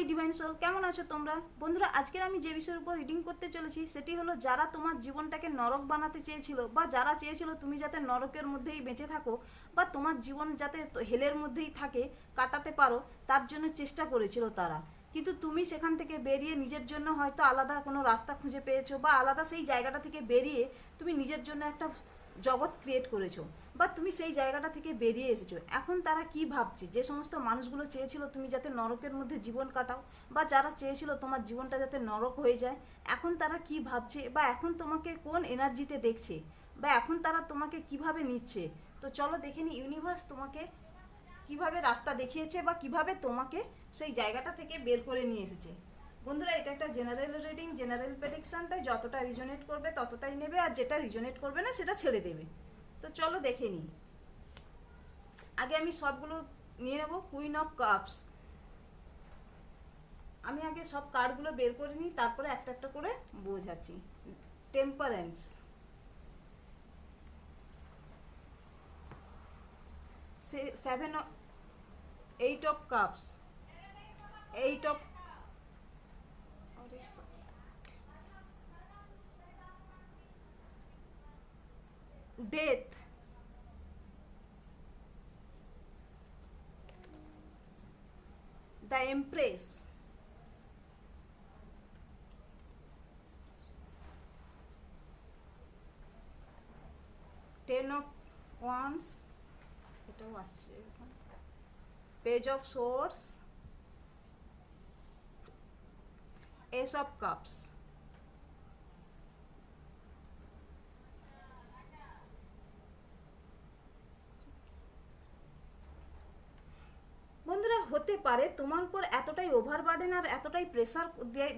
মাই divine soul, কেমন আছো তোমরা? বন্ধুরা, আজকের আমি যে বিষয়ের উপর রিডিং করতে চলেছি, সেটি হলো যারা তোমার জীবনটাকে নরক বানাতে চেয়েছিল বা যারা চেয়েছিল তুমি যাতে নরকের মধ্যেই বেঁচে থাকো বা তোমার জীবন যাতে হেলের মধ্যেই থাকে, কাটাতে পারো, তার জন্য চেষ্টা করেছিল তারা। কিন্তু তুমি সেখান থেকে বেরিয়ে নিজের জন্য হয়তো আলাদা কোনো রাস্তা খুঁজে পেয়েছ বা আলাদা সেই জায়গাটা থেকে বেরিয়ে তুমি নিজের জন্য একটা জগৎ ক্রিয়েট করেছ বা তুমি সেই জায়গাটা থেকে বেরিয়ে এসেছ, এখন তারা কি ভাবছে? যে সমস্ত মানুষগুলো চেয়েছিল তুমি যাতে নরকের মধ্যে জীবন কাটাও বা যারা চেয়েছিল তোমার জীবনটা যাতে নরক হয়ে যায়, এখন তারা কি ভাবছে বা এখন তোমাকে কোন এনার্জিতে দেখছে বা এখন তারা তোমাকে কীভাবে নিচ্ছে? তো চলো দেখে নি ইউনিভার্স তোমাকে কীভাবে রাস্তা দেখিয়েছে বা কীভাবে তোমাকে সেই জায়গাটা থেকে বের করে নিয়ে এসেছে। বন্ধুরা, এটা একটা জেনারেল রিডিং জেনারেল প্রেডিকশন তাই যতটা রিজনেট করবে ততটাই নেবে, আর যেটা রিজনেট করবে না, সেটা ছেড়ে দেবে। তো চলো দেখে নিই। আগে আমি সবগুলো নিয়ে নেব কুইন অফ কাপস আমি আগে সব কার্ডগুলো বের করে নিই, তারপরে একটা একটা করে বোঝাচ্ছি। Temperance seven eight of cups eight of death the empress ten of wands এটাও আসছে পেজ এস অফ কাপস বন্ধুরা, হতে পারে তোমার উপর এতটাই ওভারবার্ডেন আর এতটাই প্রেসার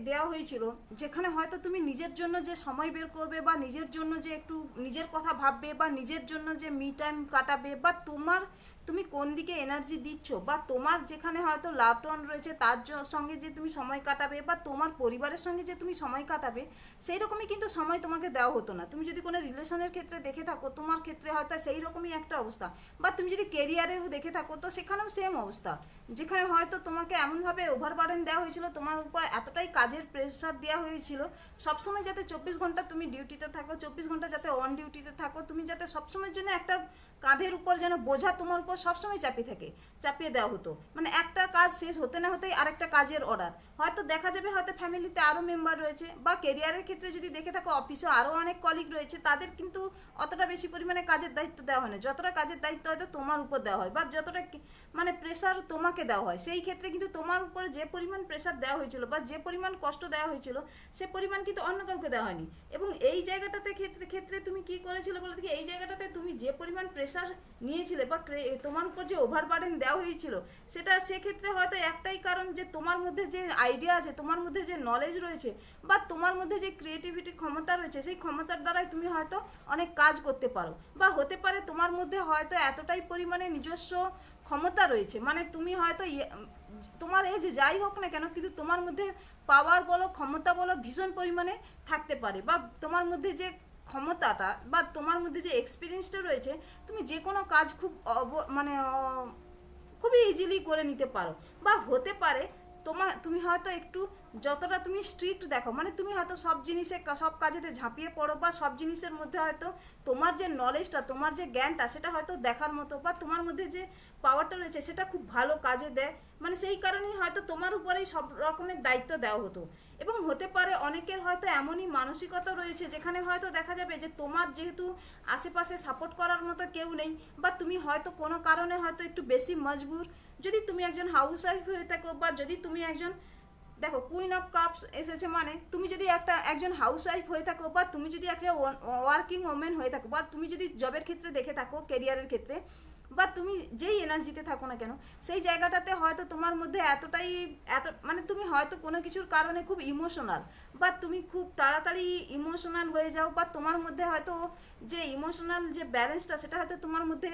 দেওয়া হয়েছিল, যেখানে হয়তো তুমি নিজের জন্য যে সময় বের করবে বা নিজের জন্য যে একটু নিজের কথা ভাববে বা নিজের জন্য যে মি টাইম কাটাবে বা তোমার তুমি কোন দিকে এনার্জি দিচ্ছ বা তোমার যেখানে হয়তো লাভ টন রয়েছে তার সঙ্গে যে তুমি সময় কাটাবে বা তোমার পরিবারের সঙ্গে যে তুমি সময় কাটাবে সেই রকমই কিন্তু সময় তোমাকে দেওয়া হতো না। তুমি যদি কোনো রিলেশনের ক্ষেত্রে দেখে থাকো, তোমার ক্ষেত্রে হয়তো সেই রকমই একটা অবস্থা। বা তুমি যদি কেরিয়ারেও দেখে থাকো, তো সেখানেও সেম অবস্থা। যেখানে হয়তো তোমাকে এমনভাবে ওভারবার্ডেন দেওয়া হয়েছিল, তোমার উপর এতটাই কাজের প্রেশার দেওয়া হয়েছিল, সবসময় যাতে চব্বিশ ঘণ্টা তুমি ডিউটিতে থাকো, চব্বিশ ঘণ্টা যাতে অন ডিউটিতে থাকো, তুমি যাতে সবসময়ের জন্য একটা কাঁধের উপর যেন বোঝা তোমার উপর সবসময় চাপিয়ে থাকে, চাপিয়ে দেওয়া হতো। মানে একটা কাজ শেষ হতে না হতেই আরেকটা কাজের অর্ডার হয়তো দেখা যাবে হয়তো ফ্যামিলিতে আরও মেম্বার রয়েছে বা কেরিয়ারের ক্ষেত্রে যদি দেখে থাকো অফিসে আরও অনেক কলিগ রয়েছে, তাদের কিন্তু অতটা বেশি পরিমাণে কাজের দায়িত্ব দেওয়া হয় না। যতটা কাজের দায়িত্ব হয়তো তোমার উপর দেওয়া হয় বা যতটা মানে প্রেশার তোমাকে দেওয়া হয়, সেই ক্ষেত্রে কিন্তু তোমার উপরে যে পরিমাণ প্রেশার দেওয়া হয়েছিল বা যে পরিমাণ কষ্ট দেওয়া হয়েছিল, সে পরিমাণ কিন্তু অন্য কাউকে দেওয়া হয়নি। এবং এই জায়গাটাতে ক্ষেত্রে ক্ষেত্রে তুমি কি করেছিলে বলে দেখি? এই জায়গাটাতে তুমি যে পরিমাণ প্রেশার নিয়েছিলে বা তোমার উপর যে ওভারবার্ডেন দেওয়া হয়েছিল, সেটা সেক্ষেত্রে হয়তো একটাই কারণ যে তোমার মধ্যে যে আইডিয়া আছে, তোমার মধ্যে যে নলেজ রয়েছে বা তোমার মধ্যে যে ক্রিয়েটিভিটি ক্ষমতা রয়েছে, সেই ক্ষমতার দ্বারাই তুমি হয়তো অনেক কাজ করতে পারো। বা হতে পারে তোমার মধ্যে হয়তো এতটাই পরিমাণে নিজস্ব ক্ষমতা রয়েছে মানে তুমি হয়তো ইয়ে- তোমার এজ যাই হোক না কেন, কিন্তু তোমার মধ্যে পাওয়ার বলো, ক্ষমতা বলো, ভীষণ পরিমাণে থাকতে পারে। বা তোমার মধ্যে যে ক্ষমতাটা বা তোমার মধ্যে যে এক্সপিরিয়েন্সটা রয়েছে, তুমি যে কোনো কাজ খুব মানে খুবই ইজিলি করে নিতে পারো। বা হতে পারে তোমার তুমি হয়তো একটু যতটা তুমি স্ট্রিক্ট দেখো মানে তুমি হয়তো সব জিনিসে, সব কাজেতে ঝাঁপিয়ে পড়ো বা সব জিনিসের মধ্যে হয়তো তোমার যে নলেজটা তোমার যে জ্ঞানটা, সেটা হয়তো দেখার মতো বা তোমার মধ্যে যে পাওয়ারটা রয়েছে, সেটা খুব ভালো কাজে দেয়। মানে সেই কারণেই হয়তো তোমার উপরেই সব রকমের দায়িত্ব দেওয়া হতো। এবং হতে পারে অনেকের হয়তো এমনই মানসিকতা রয়েছে, যেখানে হয়তো দেখা যাবে যে তোমার যেহেতু আশেপাশে সাপোর্ট করার মতো কেউ নেই বা তুমি হয়তো কোনো কারণে হয়তো একটু বেশি মজবুর। যদি তুমি একজন হাউস ওয়াইফ হয়ে থাকো বা যদি তুমি একজন দেখো কুইন অফ কাপস এসেছে মানে তুমি যদি একটা একজন হাউস ওয়াইফ হয়ে থাকো বা তুমি যদি একটা ওয়ার্কিং ওমেন হয়ে থাকো বা তুমি যদি জবের ক্ষেত্রে দেখে থাকো কেরিয়ারের ক্ষেত্রে বা তুমি যেই এনার্জিতে থাকো না কেন, সেই জায়গাটাতে হয়তো তোমার মধ্যে এতটাই, এত মানে তুমি হয়তো কোনো কিছুর কারণে খুব ইমোশনাল বা তুমি খুব তাড়াতাড়ি ইমোশনাল হয়ে যাও, বা তোমার মধ্যে হয়তো যে ইমোশনাল যে ব্যালেন্সটা সেটা হয়তো তোমার মধ্যে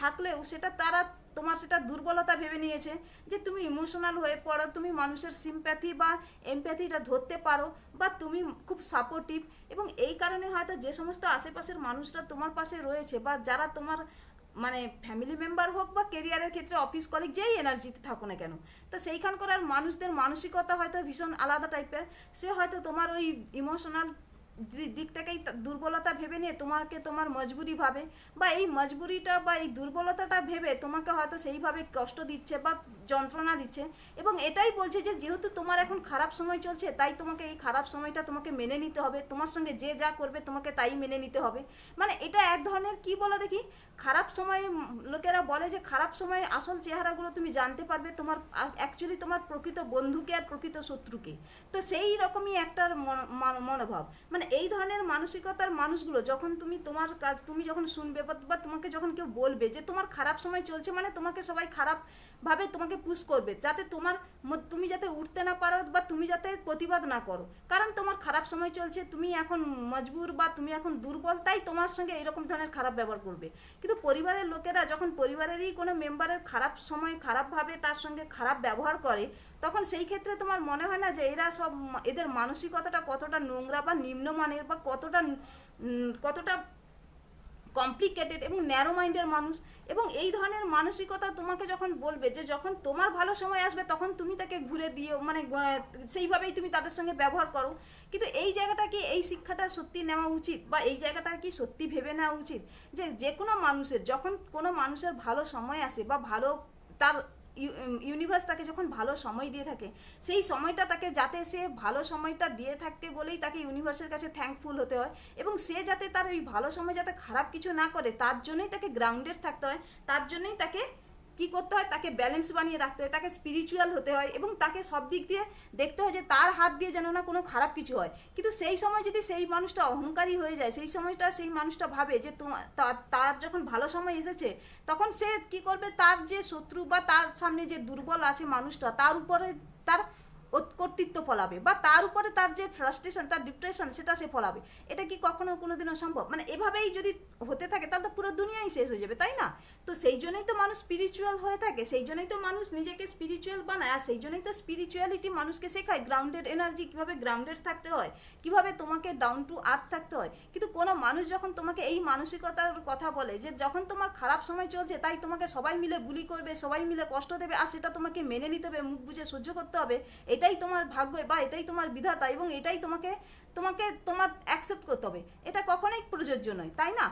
থাকলেও সেটা তারা তোমার সেটা দুর্বলতা ভেবে নিয়েছে, যে তুমি ইমোশনাল হয়ে পড়ো, তুমি মানুষের সিম্প্যাথি বা এমপ্যাথিটা ধরতে পারো, বা তুমি খুব সাপোর্টিভ এবং এই কারণে হয়তো যে সমস্ত আশেপাশের মানুষরা তোমার পাশে রয়েছে, বা যারা তোমার মানে ফ্যামিলি মেম্বার হোক বা কেরিয়ারের ক্ষেত্রে অফিস কলিগ যেই এনার্জিতে থাকো না কেন, তো সেইখানকার আর মানুষদের মানসিকতা হয়তো ভীষণ আলাদা টাইপের সে হয়তো তোমার ওই ইমোশনাল দিকটাকেই দুর্বলতা ভেবে নিয়ে তোমাকে তোমার মজবুরি ভাবে বা এই মজবুরিটা বা এই দুর্বলতাটা ভেবে তোমাকে হয়তো সেইভাবে কষ্ট দিচ্ছে বা যন্ত্রণা দিচ্ছে এবং এটাই বলছে যে যেহেতু তোমার এখন খারাপ সময় চলছে, তাই তোমাকে এই খারাপ সময়টা তোমাকে মেনে নিতে হবে। তোমার সঙ্গে যে যা করবে তোমাকে তাই মেনে নিতে হবে। মানে এটা এক ধরনের কি বলো দেখি? খারাপ সময়ে লোকেরা বলে যে খারাপ সময়ে আসল চেহারাগুলো তুমি জানতে পারবে তোমার অ্যাকচুয়ালি তোমার প্রকৃত বন্ধুকে আর প্রকৃত শত্রুকে। তো সেই রকমই একটা মন- মনোভাব। মানে এই ধরনের মানসিকতার মানুষগুলো যখন তুমি তোমার কাজ- তুমি যখন শুনবে বা- তোমাকে যখন কেউ বলবে যে তোমার খারাপ সময় চলছে মানে তোমাকে সবাই খারাপ ভাবে তোমাকে পুশ করবে, যাতে তোমার তুমি যাতে উঠতে না পারো বা তুমি যাতে প্রতিবাদ না করো। কারণ তোমার খারাপ সময় চলছে, তুমি এখন মজবুর বা তুমি এখন দুর্বল, তাই তোমার সঙ্গে এরকম ধরনের খারাপ ব্যবহার করবে। কিন্তু পরিবারের লোকেরা যখন পরিবারেরই কোনো মেম্বারের খারাপ সময়, খারাপভাবে তার সঙ্গে খারাপ ব্যবহার করে, তখন সেই ক্ষেত্রে তোমার মনে হয় না যে এরা সব এদের মানসিকতাটা কতটা নোংরা বা নিম্নমানের বা কতটা কতটা কমপ্লিকেটেড এবং ন্যারো মাইন্ডের মানুষ। এবং এই ধরনের মানসিকতা তোমাকে যখন বলবে যে যখন তোমার ভালো সময় আসবে, তখন তুমি তাকে ঘুরে দিও মানে সেইভাবেই তুমি তাদের সঙ্গে ব্যবহার করো। কিন্তু এই জায়গাটা কি, এই শিক্ষাটা সত্যি নেওয়া উচিত? বা এই জায়গাটা কি সত্যি ভেবে নেওয়া উচিত? যে যে কোনো মানুষের, যখন কোনো মানুষের ভালো সময় আসে বা ভালো তার ইউনিভার্স তাকে যখন ভালো সময় দিয়ে থাকে, সেই সময়টা তাকে যাতে সে ভালো সময়টা দিয়ে থাকে বলেই তাকে ইউনিভার্সের কাছে থ্যাঙ্কফুল হতে হয় এবং সে যাতে তার ওই ভালো সময় যাতে খারাপ কিছু না করে, তার জন্যই তাকে গ্রাউন্ডেড থাকতে হয়, তার জন্যই তাকে কি করতে হয়? তাকে ব্যালেন্স বানিয়ে রাখতে হয়, তাকে স্পিরিচুয়াল হতে হয় এবং তাকে সব দিক দিয়ে দেখতে হয় যে তার হাত দিয়ে যেন না কোনো খারাপ কিছু হয়। কিন্তু সেই সময় যদি সেই মানুষটা অহংকারী হয়ে যায়, সেই সময়টা সেই মানুষটা ভাবে যে তার যখন ভালো সময় এসেছে, তখন সে কি করবে? তার যে শত্রু বা তার সামনে যে দুর্বল আছে মানুষটা, তার উপরে তার কর্তৃত্ব ফলাবে বা তার উপরে তার যে ফ্রাস্ট্রেশন তার ডিপ্রেশন সেটা সে ফলাবে। এটা কি কখনো কোনো দিনও সম্ভব? মানে এভাবেই যদি হতে থাকে, তাহলে তো পুরো দুনিয়াই শেষ হয়ে যাবে, তাই না? তো সেই জন্যই তো মানুষ স্পিরিচুয়াল হয়ে থাকে, সেই জন্যই তো মানুষ নিজেকে স্পিরিচুয়াল বানায়, আর সেই জন্যই তো স্পিরিচুয়ালিটি মানুষকে শেখায় গ্রাউন্ডেড এনার্জি কীভাবে গ্রাউন্ডেড থাকতে হয়, কীভাবে তোমাকে ডাউন টু আর্থ থাকতে হয়। কিন্তু কোনো মানুষ যখন তোমাকে এই মানসিকতার কথা বলে যে যখন তোমার খারাপ সময় চলছে, তাই তোমাকে সবাই মিলে বুলি করবে, সবাই মিলে কষ্ট দেবে, আর সেটা তোমাকে মেনে নিতে হবে, মুখ বুঝে সহ্য করতে হবে এটাই তোমার ভাগ্য বা এটাই তোমার বিধাতা এবং এটাই তোমাকে তোমাকে তোমার অ্যাকসেপ্ট করতে হবে। এটা কখনোই প্রযোজ্য নয়, তাই না?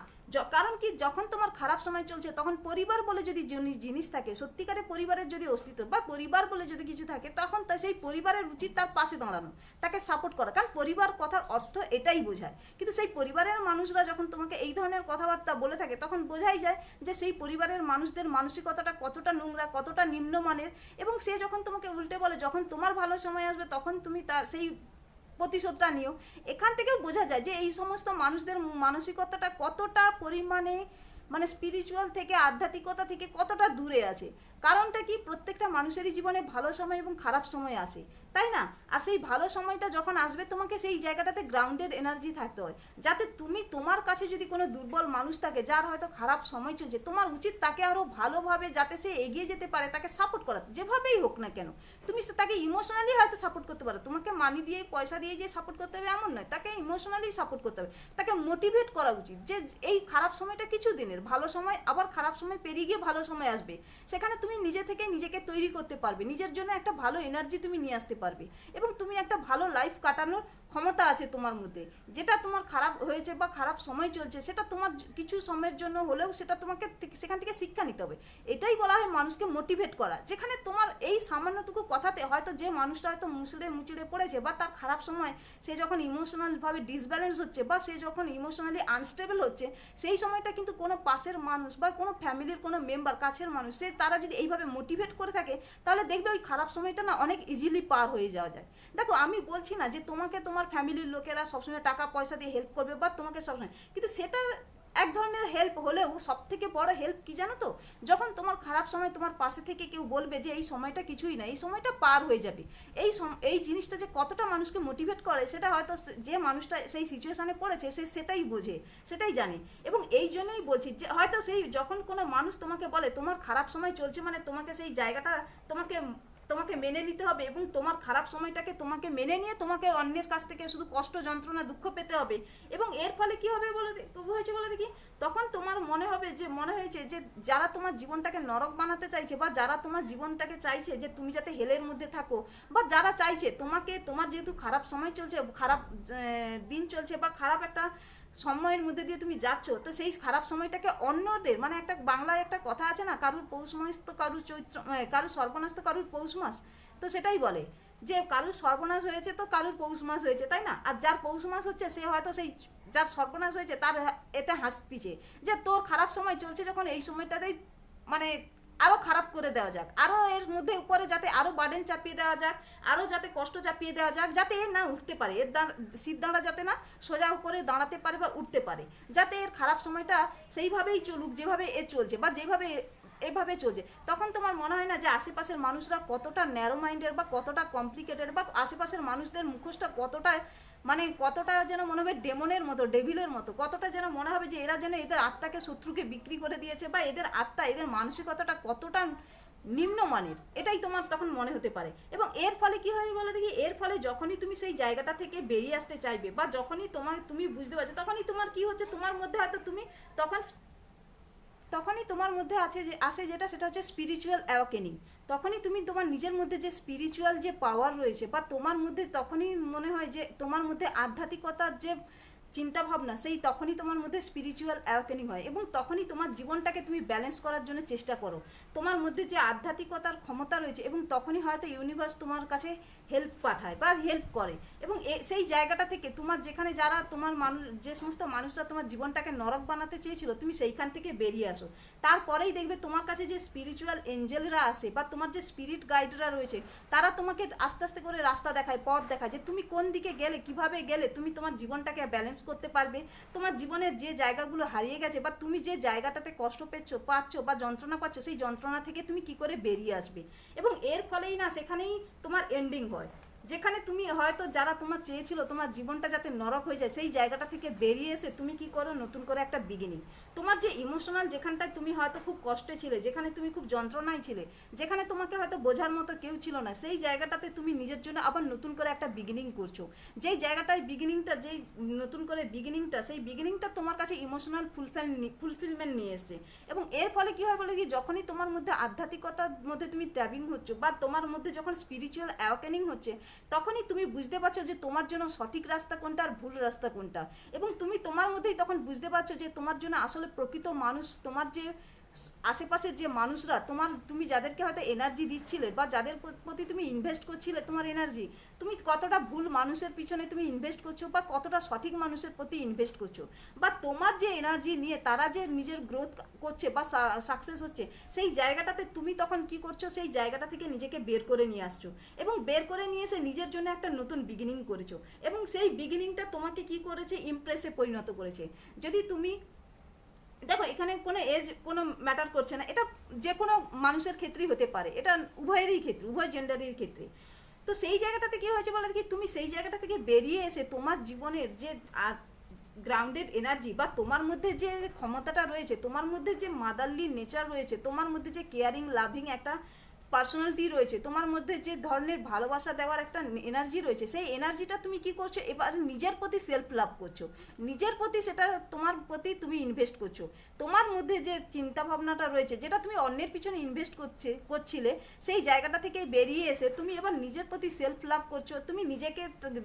কারণ কি, যখন তোমার খারাপ সময় চলছে, তখন পরিবার বলে যদি জিনিস থাকে সত্যিকারের পরিবারের যদি অস্তিত্ব বা পরিবার বলে যদি কিছু থাকে, তখন তা সেই পরিবারের উচিত তার পাশে দাঁড়ানো, তাকে সাপোর্ট করা। কারণ পরিবার কথার অর্থ এটাই বোঝায় কিন্তু সেই পরিবারের মানুষরা যখন তোমাকে এই ধরনের কথাবার্তা বলে থাকে, তখন বোঝাই যায় যে সেই পরিবারের মানুষদের মানসিকতাটা কতটা নোংরা, কতটা নিম্নমানের এবং সে যখন তোমাকে উল্টে বলে, যখন তোমার ভালো সময় আসবে, তখন তুমি তা সেই প্রতিশোধটা নিও। এখান থেকেও বোঝা যায় যে এই সমস্ত মানুষদের মানসিকতাটা কতটা পরিমাণে মানে স্পিরিচুয়াল থেকে, আধ্যাত্মিকতা থেকে কতটা দূরে আছে। কারণটা কি? প্রত্যেকটা মানুষেরই জীবনে ভালো সময় এবং খারাপ সময় আসে। তাই না? আর সেই ভালো সময়টা যখন আসবে, তোমাকে সেই জায়গাটাতে গ্রাউন্ডেড এনার্জি থাকতে হয়। যাতে তুমি তোমার কাছে যদি কোনো দুর্বল মানুষ থাকে, যার হয়তো খারাপ সময় চলছে, তোমার উচিত তাকে আরও ভালোভাবে যাতে সে এগিয়ে যেতে পারে, তাকে সাপোর্ট করা। যেভাবেই হোক না কেন, তুমি তাকে ইমোশনালি হয়তো সাপোর্ট করতে পারো। তোমাকে মানি দিয়ে, পয়সা দিয়ে যে সাপোর্ট করতে হবে, এমন নয়। তাকে ইমোশনালি সাপোর্ট করতে হবে। তাকে মোটিভেট করা উচিত যে এই খারাপ সময়টা কিছু দিনের, ভালো সময় আবার খারাপ সময় পেরিয়ে গিয়ে ভালো সময় আসবে। সেখানে তুমি নিজে থেকে নিজেকে তৈরি করতে পারবে। নিজের জন্য একটা ভালো এনার্জি তুমি নিয়ে আসতে পারবে। এবং তুমি একটা ভালো লাইফ কাটানোর ক্ষমতা আছে তোমার মধ্যে। যেটা তোমার খারাপ হয়েছে বা খারাপ সময় চলছে, সেটা তোমার কিছু সময়ের জন্য হলেও সেটা তোমাকে সেখান থেকে শিক্ষা নিতে হবে। এটাই বলা হয় মানুষকে মোটিভেট করা। যেখানে তোমার এই সামান্যটুকু কথাতে হয়তো যে মানুষটা হয়তো মুচড়ে মুচড়ে পড়েছে বা তার খারাপ সময়, সে যখন ইমোশনালভাবে ডিসব্যালেন্স হচ্ছে বা সে যখন ইমোশনালি আনস্টেবল হচ্ছে, সেই সময়টা কিন্তু কোনো পাশের মানুষ বা কোনো ফ্যামিলির কোনো মেম্বার কাছের মানুষ, সে তারা যদি এইভাবে মোটিভেট করে থাকে, তাহলে দেখবে ওই খারাপ সময়টা না অনেক ইজিলি পার হয়ে যাওয়া যায়। দেখো, আমি বলছি না যে তোমাকে তোমার ফ্যামিলির লোকেরা সবসময় টাকা, পয়সা দিয়ে হেল্প করবে বা তোমাকে সবসময়। কিন্তু সেটা এক ধরনের হেল্প হলেও সব থেকে বড় হেল্প কি জানো তো? যখন তোমার খারাপ সময় তোমার পাশে থেকে কেউ বলবে যে এই সময়টা কিছুই না, এই সময়টা পার হয়ে যাবে। এই এই জিনিসটা যে কতটা মানুষকে মোটিভেট করে সেটা হয়তো যে মানুষটা সেই সিচুয়েশনে পড়েছে সে সেটাই বোঝে, সেটাই জানে। এবং এই জন্যই বলছি যে হয়তো সেই যখন কোনো মানুষ তোমাকে বলে তোমার খারাপ সময় চলছে মানে তোমাকে সেই জায়গাটা তোমাকে তোমাকে মেনে নিতে হবে এবং তোমার খারাপ সময়টাকে তোমাকে মেনে নিয়ে তোমাকে অন্যের কাছ থেকে শুধু কষ্ট, যন্ত্রণা, দুঃখ পেতে হবে। এবং এর ফলে কি হবে বলে তবু হয়েছে বলে দেখি, তখন তোমার মনে হবে যে, মনে হয়েছে যে, যারা তোমার জীবনটাকে নরক বানাতে চাইছে বা যারা তোমার জীবনটাকে চাইছে যে, তুমি যাতে হেলের মধ্যে থাকো বা যারা চাইছে তোমাকে, তোমার যেহেতু খারাপ সময় চলছে, খারাপ দিন চলছে বা খারাপ একটা সময়ের মধ্যে দিয়ে তুমি যাচ্ছ, তো সেই খারাপ সময়টাকে অন্যদের মানে একটা বাংলায় একটা কথা আছে না, কারুর পৌষ মাস তো কারুর চৈত্র কারুর সর্বনাশ তো কারুর পৌষ মাস, তো সেটাই বলে যে কারুর সর্বনাশ হয়েছে তো কারুর পৌষ মাস হয়েছে, তাই না? আর যার পৌষ মাস হচ্ছে সে হয়তো সেই যার সর্বনাশ হয়েছে তার এতে হাসতিছে, যে তোর খারাপ সময় চলছে যখন এই সময়টাতেই মানে আরও খারাপ করে দেওয়া যাক। আরও এর মধ্যে উপরে যাতে আরও বার্ডেন চাপিয়ে দেওয়া যাক আরও যাতে কষ্ট চাপিয়ে দেওয়া যাক, যাতে এ না উঠতে পারে। এর দাঁড় যাতে না সোজা করে দাঁড়াতে পারে বা উঠতে পারে। যাতে এর খারাপ সময়টা সেইভাবেই চলুক, যেভাবে এ চলছে বা যেভাবে এভাবে চলছে। তখন তোমার মনে হয় না যে আশেপাশের মানুষরা কতটা ন্যারো মাইন্ডের বা কতটা কমপ্লিকেটেড বা আশেপাশের মানুষদের মুখোশটা কতটা মানে কতটা যেন মনে হবে ডেমনের মতো, ডেভিলের মতো, কতটা যেন মনে হবে যে এরা যেন এদের আত্মাকে শত্রুকে বিক্রি করে দিয়েছে বা এদের আত্মা, এদের মানসিকতাটা কতটা নিম্নমানের, এটাই তোমার তখন মনে হতে পারে। এবং এর ফলে কি হবে বলো দেখি? এর ফলে যখনই তুমি সেই জায়গাটা থেকে বেরিয়ে আসতে চাইবে বা যখনই তোমার তুমি বুঝতে পারছ, তখনই তোমার কি হচ্ছে? তোমার মধ্যে হয়তো তুমি তখন তখনই তোমার মধ্যে আছে যে, আসে যেটা, সেটা হচ্ছে স্পিরিচুয়াল অ্যাওয়াকেনিং তখনই তুমি তোমার নিজের মধ্যে যে স্পিরিচুয়াল যে পাওয়ার রয়েছে, বা তোমার মধ্যে তখনই মনে হয় যে, তোমার মধ্যে আধ্যাত্মিকতার যে চিন্তা ভাবনা সেই তখনই তোমার মধ্যে স্পিরিচুয়াল অ্যাওয়াকেনিং হয় এবং তখনই তোমার জীবনটাকে তুমি ব্যালেন্স করার জন্য চেষ্টা করো। তোমার মধ্যে যে আধ্যাত্মিকতার ক্ষমতা রয়েছে এবং তখনই হয়তো ইউনিভার্স তোমার কাছে হেল্প পাঠায় বা হেল্প করে এবং সেই জায়গাটা থেকে তোমার যেখানে যারা তোমার মানুষ যে সমস্ত মানুষরা তোমার জীবনটাকে নরক বানাতে চেয়েছিল, তুমি সেইখান থেকে বেরিয়ে আসো। তারপরেই দেখবে তোমার কাছে যে স্পিরিচুয়াল এঞ্জেলরা আসে বা তোমার যে স্পিরিট গাইডরা রয়েছে, তারা তোমাকে আস্তে আস্তে করে রাস্তা দেখায়, পথ দেখায় যে তুমি কোন দিকে গেলে, কীভাবে গেলে তুমি তোমার জীবনটাকে ব্যালেন্স করতে পারবে, তোমার জীবনের যে জায়গাগুলো হারিয়ে গেছে বা তুমি যে জায়গাটাতে কষ্ট পেচ্ছ পাচ্ছ বা যন্ত্রণা পাচ্ছ, সেই যন্ত্রণা থেকে তুমি কি করে বেরিয়ে আসবে? এবং এর ফলেই না সেখানেই তোমার এন্ডিং হয়। যেখানে তুমি হয়তো যারা তোমার চেয়েছিল, তোমার জীবনটা যাতে নরক হয়ে যায়, সেই জায়গাটা থেকে বেরিয়ে এসে তুমি কি করো? নতুন করে একটা বিগিনিং তোমার যে ইমোশনাল যেখানটায় তুমি হয়তো খুব কষ্টে ছিলে, যেখানে তুমি খুব যন্ত্রণায় ছিলে, যেখানে তোমাকে হয়তো বোঝার মতো কেউ ছিল না, সেই জায়গাটাতে তুমি নিজের জন্য আবার নতুন করে একটা বিগিনিং করছ। যেই জায়গাটায় বিগিনিংটা যেই নতুন করে বিগিনিংটা সেই বিগিনিংটা তোমার কাছে ইমোশনাল ফুলফিল ফুলফিলমেন্ট নিয়ে এসছে। এবং এর ফলে কি হয় বলে কি, যখনই তোমার মধ্যে আধ্যাত্মিকতার মধ্যে তুমি ট্যাবিং হচ্ছে বা তোমার মধ্যে যখন স্পিরিচুয়াল অ্যাওকেনিং হচ্ছে তখনই তুমি বুঝতে পারছ যে তোমার জন্য সঠিক রাস্তা কোনটা আর ভুল রাস্তা কোনটা। এবং তুমি তোমার মধ্যেই তখন বুঝতে পারছ যে তোমার জন্য আসলে প্রকৃত মানুষ, তোমার যে আশেপাশের যে মানুষরা, তোমার, তুমি যাদেরকে হয়তো এনার্জি দিচ্ছিলে বা যাদের প্রতি তুমি ইনভেস্ট করছিলে তোমার এনার্জি তুমি কতটা ভুল মানুষের পিছনে তুমি ইনভেস্ট করছ বা কতটা সঠিক মানুষের প্রতি ইনভেস্ট করছ? বা তোমার যে এনার্জি নিয়ে তারা যে নিজের গ্রোথ করছে বা সাকসেস হচ্ছে, সেই জায়গাটাতে তুমি তখন কি করছ? সেই জায়গাটা থেকে নিজেকে বের করে নিয়ে আসছো এবং বের করে নিয়ে এসে নিজের জন্য একটা নতুন বিগিনিং করেছ এবং সেই বিগিনিংটা তোমাকে কি করেছে? ইমপ্রেসে পরিণত করেছে। যদি তুমি দেখো, এখানে কোনো এজ কোনো ম্যাটার করছে না। এটা যে কোনো মানুষের ক্ষেত্রেই হতে পারে। এটা উভয়েরই ক্ষেত্রে, উভয় জেন্ডারের ক্ষেত্রে। তো সেই জায়গাটাতে কী হয়েছে বলে দেখি? তুমি সেই জায়গাটা থেকে বেরিয়ে এসে তোমার জীবনের যে গ্রাউন্ডেড এনার্জি বা তোমার মধ্যে যে ক্ষমতাটা রয়েছে, তোমার মধ্যে যে মাদারলি নেচার রয়েছে, তোমার মধ্যে যে কেয়ারিং লাভিং একটা পার্সোনালিটি রয়েছে, তোমার মধ্যে যে ধরনের ভালোবাসা দেওয়ার একটা এনার্জি রয়েছে, সেই এনার্জিটা তুমি কি করছ? এবার নিজের প্রতি সেলফ লাভ করছ। নিজের প্রতি সেটা তোমার প্রতি তুমি ইনভেস্ট করছ। তোমার মধ্যে যে চিন্তা ভাবনাটা রয়েছে, যেটা তুমি অন্যের পিছনে ইনভেস্ট করছে, করছিলে, সেই জায়গাটা থেকে বেরিয়ে এসে তুমি এবার নিজের প্রতি সেলফ লাভ করছ। তুমি নিজেকে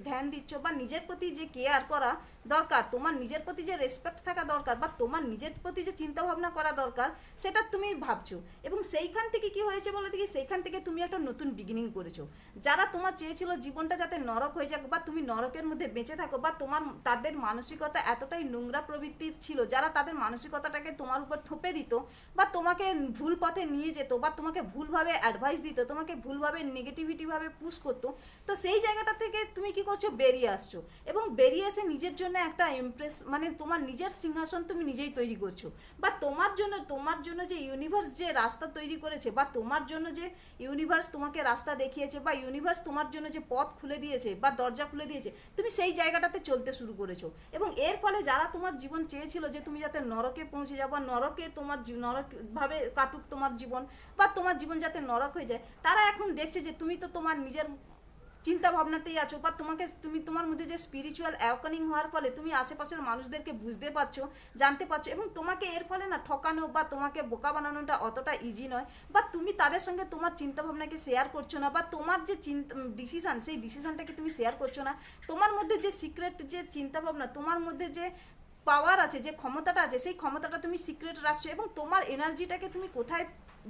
ধ্যান দিচ্ছ বা নিজের প্রতি যে কেয়ার করা দরকার, তোমার নিজের প্রতি যে রেসপেক্ট থাকা দরকার বা তোমার নিজের প্রতি যে চিন্তা ভাবনা করা দরকার, সেটা তুমি ভাবছ। এবং সেইখান থেকে কি হয়েছে বলে দেখি? সেইখান থেকে তুমি একটা নতুন বিগিনিং করেছ। যারা তোমার চেয়েছিল জীবনটা যাতে নরক হয়ে যাক বা তুমি নরকের মধ্যে বেঁচে থাকো বা তোমার, তাদের মানসিকতা এতটাই নোংরা প্রবৃত্তির ছিল, যারা তাদের মানসিকতাটাকে তোমার উপর থোপে দিত বা তোমাকে ভুল পথে নিয়ে যেত বা তোমাকে ভুলভাবে অ্যাডভাইস দিত, তোমাকে ভুলভাবে নেগেটিভিটিভাবে পুশ করতো, তো সেই জায়গাটা থেকে তুমি কি করছ? বেরিয়ে আসছো। এবং বেরিয়ে এসে নিজের জন্য একটা ইমপ্রেস মানে তোমার নিজের সিংহাসন তুমি নিজেই তৈরি করছ। বা তোমার জন্য তোমার জন্য যে ইউনিভার্স যে রাস্তা তৈরি করেছে, বা তোমার জন্য যে ইউনিভার্স তোমাকে রাস্তা দেখিয়েছে, বা ইউনিভার্স তোমার জন্য যে পথ খুলে দিয়েছে, বা দরজা খুলে দিয়েছে, তুমি সেই জায়গাটাতে চলতে শুরু করেছ। এবং এর ফলে যারা তোমার জীবন চেয়েছিল যে তুমি যাতে নরকে পৌঁছে যাও, বা নরকে তোমার জী- নরক ভাবে কাটুক তোমার জীবন, বা তোমার জীবন যাতে নরক হয়ে যায়, তারা এখন দেখছে যে তুমি তো তোমার নিজের চিন্তা ভাবনাতেই আছো বা তোমাকে, তুমি তোমার মধ্যে যে স্পিরিচুয়াল অ্যাওয়াকনিং হওয়ার ফলে তুমি আশেপাশের মানুষদেরকে বুঝতে পারছ, জানতে পারছ, এবং তোমাকে এর ফলে না ঠকানো বা তোমাকে বোকা বানানোটা অতটা ইজি নয় বা তুমি তাদের সঙ্গে তোমার চিন্তা ভাবনাকে শেয়ার করছ না, বা তোমার যে চিন্তা ডিসিশন সেই ডিসিশানটাকে তুমি শেয়ার করছ না, তোমার মধ্যে যে সিক্রেট যে চিন্তা ভাবনা তোমার মধ্যে যে পাওয়ার আছে, যে ক্ষমতাটা আছে, সেই ক্ষমতাটা তুমি সিক্রেট রাখছো এবং তোমার এনার্জিটাকে তুমি কোথায়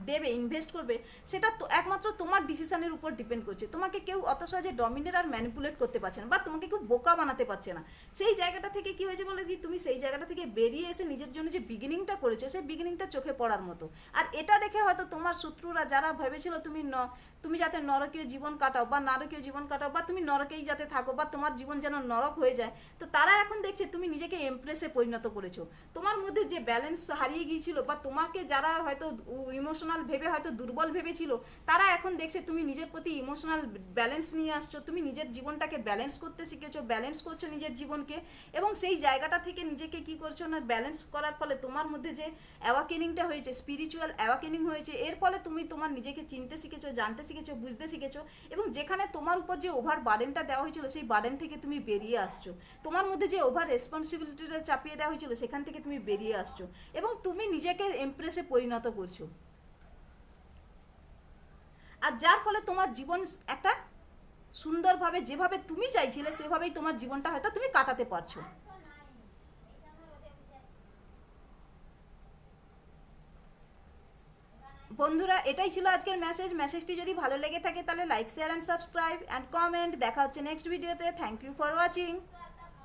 দেবে ইনভেস্ট করবে, সেটা তো একমাত্র তোমার ডিসিশনের উপর ডিপেন্ড করছে। তোমাকে কেউ অত সহজে ডমিনেট আর ম্যানিপুলেট করতে পারছে না বা তোমাকে কেউ বোকা বানাতে পারছে না। সেই জায়গাটা থেকে কি হয়েছে বলে কি তুমি সেই জায়গাটা থেকে বেরিয়ে এসে নিজের জন্য যে বিগিনিংটা করেছ, সেই বিগিনিংটা চোখে পড়ার মতো। আর এটা দেখে হয়তো তোমার শত্রুরা যারা ভেবেছিল তুমি ন তুমি যাতে নরকীয় জীবন কাটাও বা নারকীয় জীবন কাটাও বা তুমি নরকেই যাতে থাকো বা তোমার জীবন যেন নরক হয়ে যায়, তো তারা এখন দেখছে তুমি নিজেকে এমপ্রেসে পরিণত করেছ। তোমার মধ্যে যে ব্যালেন্স হারিয়ে গিয়েছিল বা তোমাকে যারা হয়তো ইমোশনাল ভেবে হয়তো দুর্বল ভেবেছিল, তারা এখন দেখছে তুমি নিজের প্রতি ইমোশনাল ব্যালেন্স নিয়ে আসছো, তুমি নিজের জীবনটাকে ব্যালেন্স করতে শিখেছো ব্যালেন্স করছ নিজের জীবনকে এবং সেই জায়গাটা থেকে নিজেকে কি করছ না ব্যালেন্স করার ফলে তোমার মধ্যে যে অ্যাওয়াকেনিংটা হয়েছে স্পিরিচুয়াল অ্যাওয়াকেনিং হয়েছে, এর ফলে তুমি তোমার নিজেকে চিনতে শিখেছো, জানতে শিখেছো, বুঝতে শিখেছো এবং যেখানে তোমার উপর যে ওভার বার্ডেনটা দেওয়া হয়েছিল, সেই বার্ডেন থেকে তুমি বেরিয়ে আসছো। তোমার মধ্যে যে ওভার রেসপন্সিবিলিটিটা চাপিয়ে দেওয়া হয়েছিল, সেখান থেকে তুমি বেরিয়ে আসছো এবং তুমি নিজেকে এমপ্রেসে পরিণত করছ। আর যার ফলে তোমার জীবন একটা সুন্দরভাবে যেভাবে তুমি চাইছিলে, সেভাবেই তোমার জীবনটা হয়তো তুমি কাটাতে পারছ। বন্ধুরা, এটাই ছিল আজকের মেসেজ মেসেজটি যদি ভালো লেগে থাকে, তাহলে like share and subscribe and comment দেখা হচ্ছে নেক্সট ভিডিওতে থ্যাংক ইউ ফর ওয়াচিং